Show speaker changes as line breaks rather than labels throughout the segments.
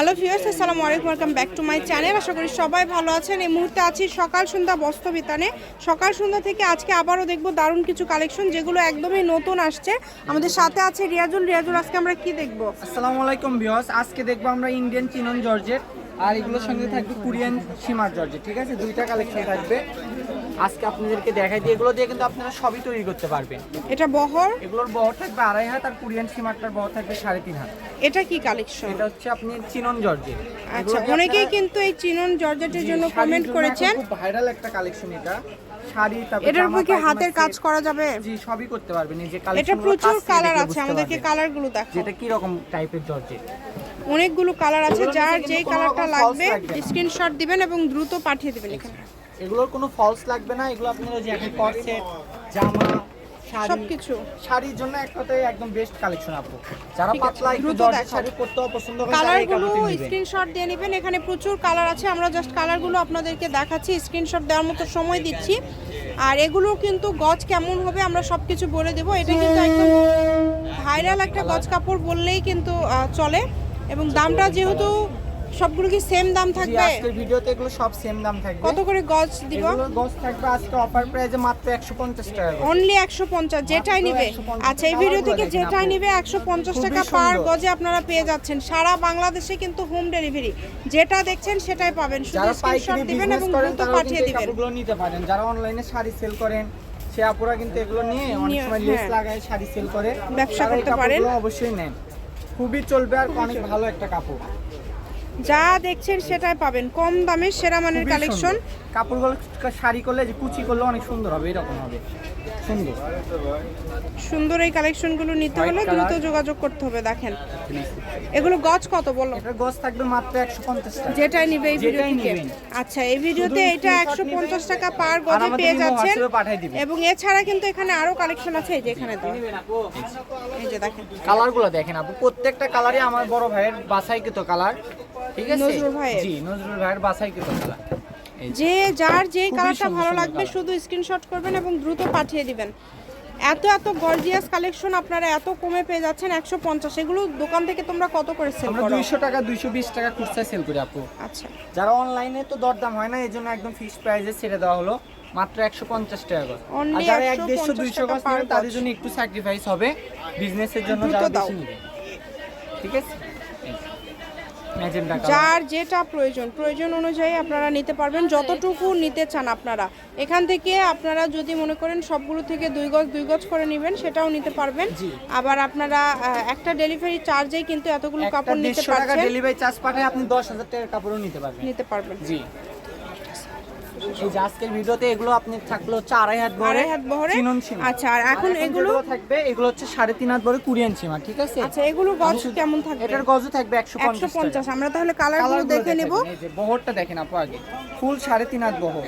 Hello viewers, আসসালামু আলাইকুম, welcome back to my channel. আশা করি সবাই ভালো আছেন। এই মুহূর্তে আছি সকাল সন্ধ্যা বস্ত্র বিতানে। সকাল সন্ধ্যা থেকে আজকে আবারও দেখব দারুণ কিছু কালেকশন যেগুলো একদমই নতুন আসছে। আমাদের সাথে আছে রিয়াজুল। রিয়াজুল, আজকে আমরা কি দেখব?
আসসালামু আলাইকুম বিয়স আজকে দেখব আমরা ইন্ডিয়ান চিনন জর্জেট। আর এগুলোর সঙ্গে থাকবে কোরিয়ান সীমার জর্জেট, ঠিক আছে? দুইটা কালেকশন থাকবে। আজকে আপনাদেরকে দেখাই দিই। এগুলো দিয়ে কিন্তু আপনারা সবই তৈরি করতে পারবেন।
এটা বহর?
এগুলোর বহর থাকবে আড়াই হাত আর কোরিয়ান সীমারটার বহর থাকবে সাড়ে তিন হাত।
এটা কি কালেকশন
এটা হচ্ছে আপনি চিনন জর্জেট।
আচ্ছা অনেকেই কিন্তু এই চিনন জর্জেটের জন্য কমেন্ট করেছেন।
খুব ভাইরাল একটা কালেকশন এটা। শাড়ি তারপর
এটার উপর কি হাতের কাজ করা যাবে?
জি সবই করতে পারবেন। এই যে
এটা প্রচুর কালার আছে আমাদেরকে কালারগুলো দেখো
যেটা কি রকম টাইপের জর্জেট?
অনেকগুলো কালার আছে যার যেই কালারটা লাগবে স্ক্রিনশট দিবেন এবং দ্রুত পাঠিয়ে দিবেন এখানে।
এগুলোর কোনো ফলস লাগবে না এগুলো আপনারা যে এখন কর্সেট জামা
সবকিছু।
শাড়ির জন্য এক কথায় একদম বেস্ট কালেকশন আপু। যারা পাতলা একটু
দ্রুত
শাড়ি পরতেও পছন্দ করেন
কালারগুলো স্ক্রিনশট দিয়ে নেবেন এখানে প্রচুর কালার আছে আমরা জাস্ট কালারগুলো আপনাদেরকে দেখাচ্ছি স্ক্রিনশট দেওয়ার মতো সময় দিচ্ছি। আর এগুলো কিন্তু গজ কেমন হবে আমরা সব কিছু বলে দেবো এটা কিন্তু একদম ভাইরাল একটা গজ কাপড় বললেই কিন্তু চলে। এবং দামটা যেহেতু সবগুলো কি সেম দাম থাকবে?
আজকের ভিডিওতে এগুলো সব সেম দাম থাকবে।
কত করে গজ দিব?
গস থাকবে আজকে অফার প্রাইসে মাত্র 150 টাকা
অনলি একশো পঞ্চাশ যেটাই নিবে।
150
আচ্ছা এই ভিডিও থেকে যেটাই। নিবে একশো পঞ্চাশ
খুবই
টাকা পার গজে আপনারা পেয়ে যাচ্ছেন। সারা বাংলাদেশে কিন্তু হোম ডেলিভারি যেটা দেখছেন সেটাই পাবেন। শুধু স্ক্রিনশট দিবেন এবং দ্রুত পাঠিয়ে দিবেন।
কাপড়গুলো নিতে পারেন। যারা অনলাইনে শাড়ি সেল করেন সে আপুরা কিন্তু এগুলো নিয়ে অনেক সময় লেস
হ্যাঁ।
লাগায় শাড়ি সেল করে।
ব্যবসা করতে পারেন।
অবশ্যই নেন। খুবই চলবে আর অনেক ভালো একটা কাপড়।
যা দেখছেন সেটাই পাবেন। কম দামে সেরা মানের কালেকশন।
কাপড়গুলো শাড়ি করলে যে কুচি করলে অনেক সুন্দর হবে এরকম হবে। সুন্দর।
সুন্দর এই কালেকশনগুলো নিতে হলে দ্রুত যোগাযোগ করতে হবে দেখেন। এগুলো গজ কত বলো?
এটার গজ থাকবে মাত্র একশো পঞ্চাশ টাকা।
যেটাই নিবে এই ভিডিও থেকে। আচ্ছা এই ভিডিওতে এটা
screenshot
একশো পঞ্চাশ
নিবেন।
টাকা পার গজে পেয়ে যাচ্ছেন। এবং এছাড়া কিন্তু এখানে আরও কালেকশন আছে এই যে এখানে এই যে দেখেন।
কালারগুলো দেখেন আপু প্রত্যেকটা কালারই আমার বড় ভাইয়ের বাছাইকৃত কালার ঠিক আছে?
নজরুল ভাইয়ের।
জি নজরুল ভাইয়ের যে।
যে যার
খুবই
কালারটা ভালো লাগবে শুধু স্ক্রিনশট করবেন এবং দ্রুত পাঠিয়ে দিবেন। এত এত গর্জিয়াস কালেকশন আপনারা এত কমে পেয়ে যাচ্ছেন একশো পঞ্চাশ। এগুলো দোকান থেকে তোমরা কত করে সেল করো?
দুইশো টাকা দুইশো বিশ টাকা খুচরা সেল করি আপু।
আচ্ছা।
যারা অনলাইনে তো দরদাম হয় না এই জন্য একদম ফিক্স প্রাইসে ছেড়ে দেওয়া হলো। মাত্র একশো পঞ্চাশ টাকা করে। আর যারা এক দেড়শো দুইশো নেবেন তাদের জন্য একটু স্যাক্রিফাইস হবে। বিজনেসের জন্য যারা। বেশি নেবে। ঠিক আছে?
যার যেটা প্রয়োজন প্রয়োজন অনুযায়ী আপনারা নিতে পারবেন যতটুকু নিতে চান আপনারা। এখান থেকে আপনারা যদি মনে করেন সবগুলো থেকে দুই গজ দুই গজ করে নেবেন সেটাও নিতে পারবেন। আবার আপনারা একটা ডেলিভারি চার্জেই কিন্তু এতগুলো কাপড় নিতে পারবেন
ডেলিভারি চার্জ পাঠায় আপনি দশ হাজার টাকার কাপড়ও নিতে পারবেন।
নিতে পারবেন।
জি। এই যে আজকের ভিডিওতে এগুলো আপনি থাকল হচ্ছে আড়াই হাত বহরে
হাত বহরে
চিনন সীমা।
আচ্ছা আর এখন এগুলো?
থাকবে এগুলো হচ্ছে সাড়ে তিন হাত বহরে কোরিয়ান সীমা ঠিক আছে?
আচ্ছা এগুলো গজ কেমন থাকবে?
এটার গজও থাকবে একশো পঞ্চাশ
আমরা তাহলে কালারগুলো দেখে নেব।
এই যে বহরটা দেখেন আপু আগে। ফুল সাড়ে তিন হাত বহর।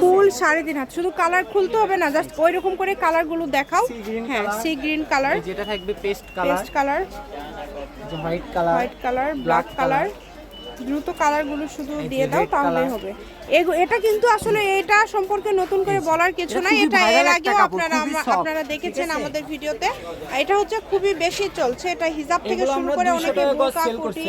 ফুল সাড়ে তিন হাত শুধু কালার খুলতে হবে না জাস্ট ওই রকম করে কালারগুলো দেখাও। হ্যাঁ সি গ্রিন কালার
যেটা থাকবে paste colour
paste colour
white colour
white colour black colour দ্রুত কালারগুলো শুধু দিয়ে দাও
color।
হবে। এটা কিন্তু আসলে এটা সম্পর্কে নতুন করে বলার কিছু নাই। এটা এর আগেও আপনারা আপনারা দেখেছেন আমাদের ভিডিওতে। এটা হচ্ছে খুবই বেশি চলছে। এটা হিজাব থেকে শুরু করে অনেকে
সেল
কুটি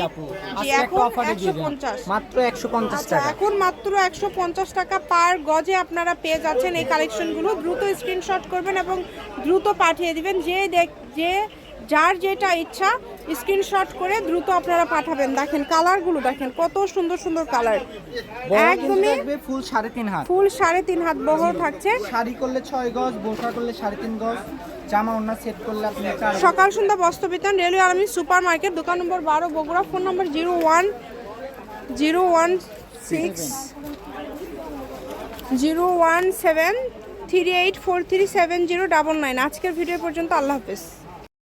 এখন
অফারে দিয়ে
একশো
দিলাম
পঞ্চাশ।
মাত্র 150
আচ্ছা
টাকা।
এখন মাত্র একশো পঞ্চাশ টাকা পার গজে আপনারা পেয়ে যাচ্ছেন এই কালেকশনগুলো দ্রুত স্ক্রিনশট করবেন এবং দ্রুত পাঠিয়ে দিবেন। যে দেখ যে যার যেটা ইচ্ছা স্ক্রিনশট করে দ্রুত আপনারা পাঠাবেন। দেখেন কালারগুলো দেখেন কত সুন্দর সুন্দর কালার একদমই
ফুল সাড়ে তিন হাত।
ফুল সাড়ে তিন হাত বহর থাকছে।
শাড়ি করলে ছয় গজ বোরকা করলে সাড়ে তিন গজ জামা ওড়না সেট করলে আপনি
সকাল সন্ধ্যা বস্ত্রবিতান রেলওয়ে আর্মি সুপার মার্কেট দোকান নম্বর বারো Bogura phone number zero one zero one six zero one seven three eight four three seven zero double nine. আজকের ভিডিও পর্যন্ত আল্লাহ হাফেজ।